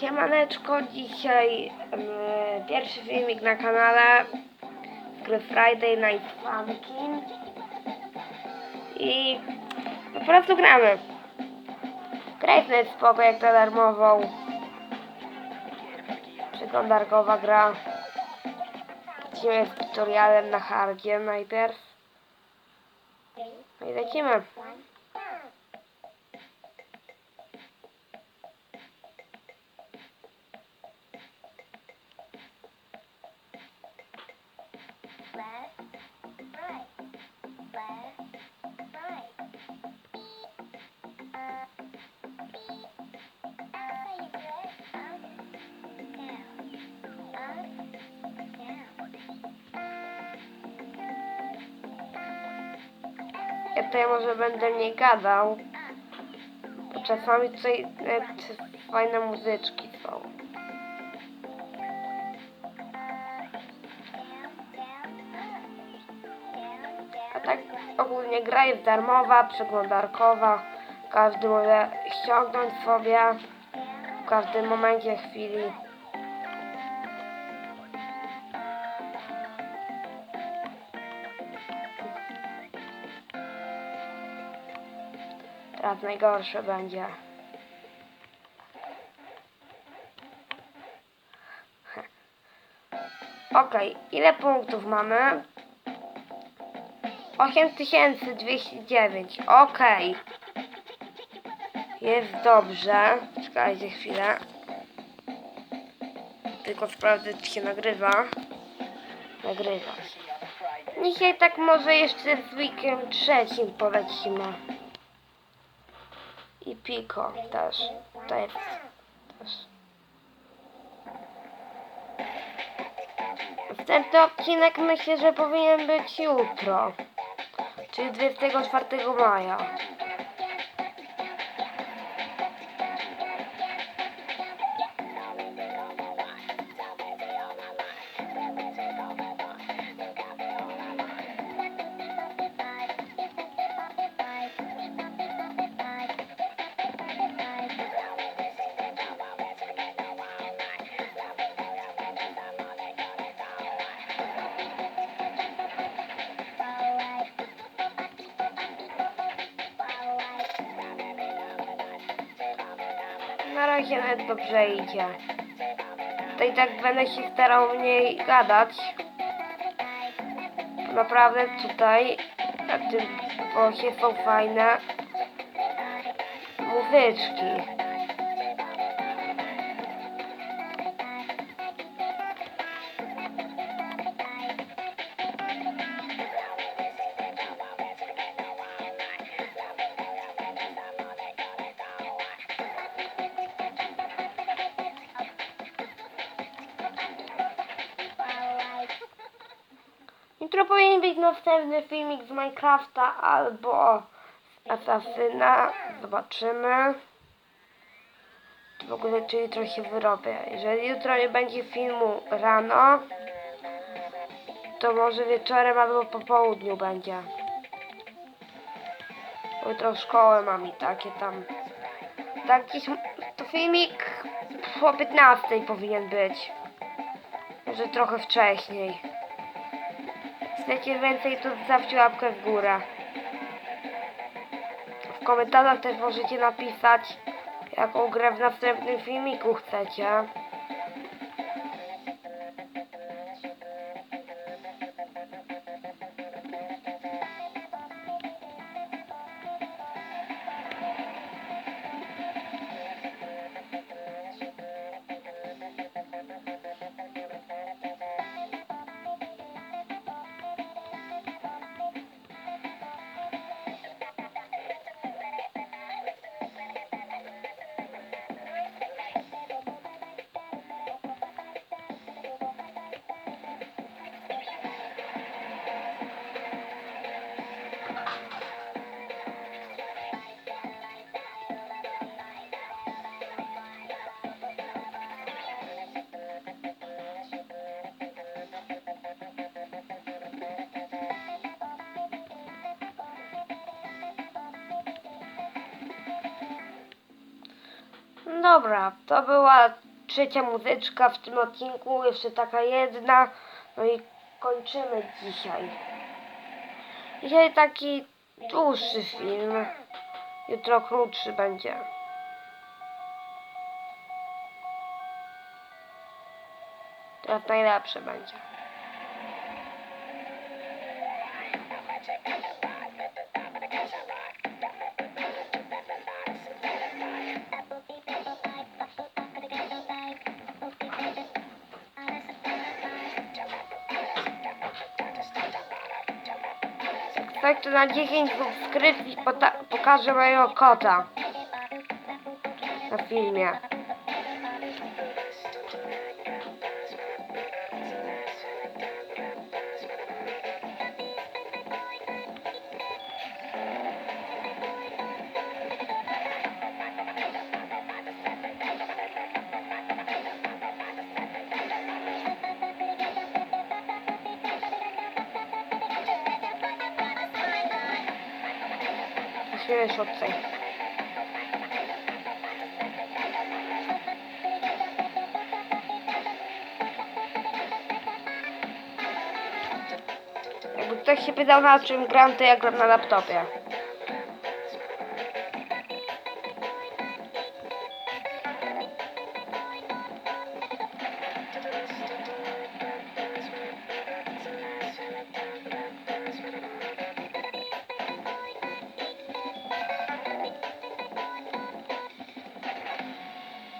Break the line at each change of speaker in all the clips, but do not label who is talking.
Siemaneczko, dzisiaj em, pierwszy filmik na kanale gry Friday Night Funkin i po prostu gramy. Gra jest nawet spoko jak ta darmową przeglądarkowa gra. Lecimy z tutorialem na hardzie najpierw. No i lecimy. Ja tutaj może będę nie gadał, bo czasami tutaj nawet fajne muzyczki są. A tak ogólnie gra jest darmowa, przeglądarkowa. Każdy może ściągnąć sobie w każdym momencie chwili. Teraz najgorsze będzie. Okej, ile punktów mamy? 8209. Okej. Jest dobrze. Czekajcie chwilę. Tylko sprawdzę, czy się nagrywa. Nagrywa się. Dzisiaj tak może jeszcze z weekiem trzecim polecimy. I Pico też. Jest też. Następny odcinek myślę, że powinien być jutro. Czyli 24 maja. Na razie nawet dobrze idzie. To i tak będę się starał mniej gadać. Naprawdę tutaj na tym są fajne muzyczki. Jutro powinien być następny filmik z Minecrafta albo z Asasyna. Zobaczymy. W ogóle czy jutro się wyrobię. Jeżeli jutro nie będzie filmu rano, to może wieczorem albo po południu będzie. Jutro szkołę mam i takie tam. Tak gdzieś to filmik po 15 powinien być. Może trochę wcześniej. Chcecie więcej, to zostawcie łapkę w górę. W komentarzach też możecie napisać, jaką grę w następnym filmiku chcecie. Dobra, to była trzecia muzyczka w tym odcinku, jeszcze taka jedna. No i kończymy dzisiaj. Dzisiaj taki dłuższy film. Jutro krótszy będzie. Teraz najlepszy będzie. To na 10 subskrypcji pokażę mojego kota na filmie. Musimy szybciej. Jakby ktoś się pytał na czym gram, to ja gram na laptopie.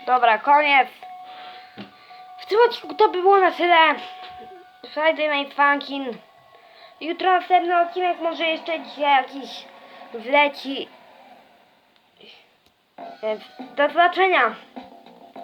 Dobra, koniec. W tym odcinku to by było na tyle. Friday Night Funkin. Jutro następny odcinek, może jeszcze dzisiaj jakiś wleci. Więc do zobaczenia.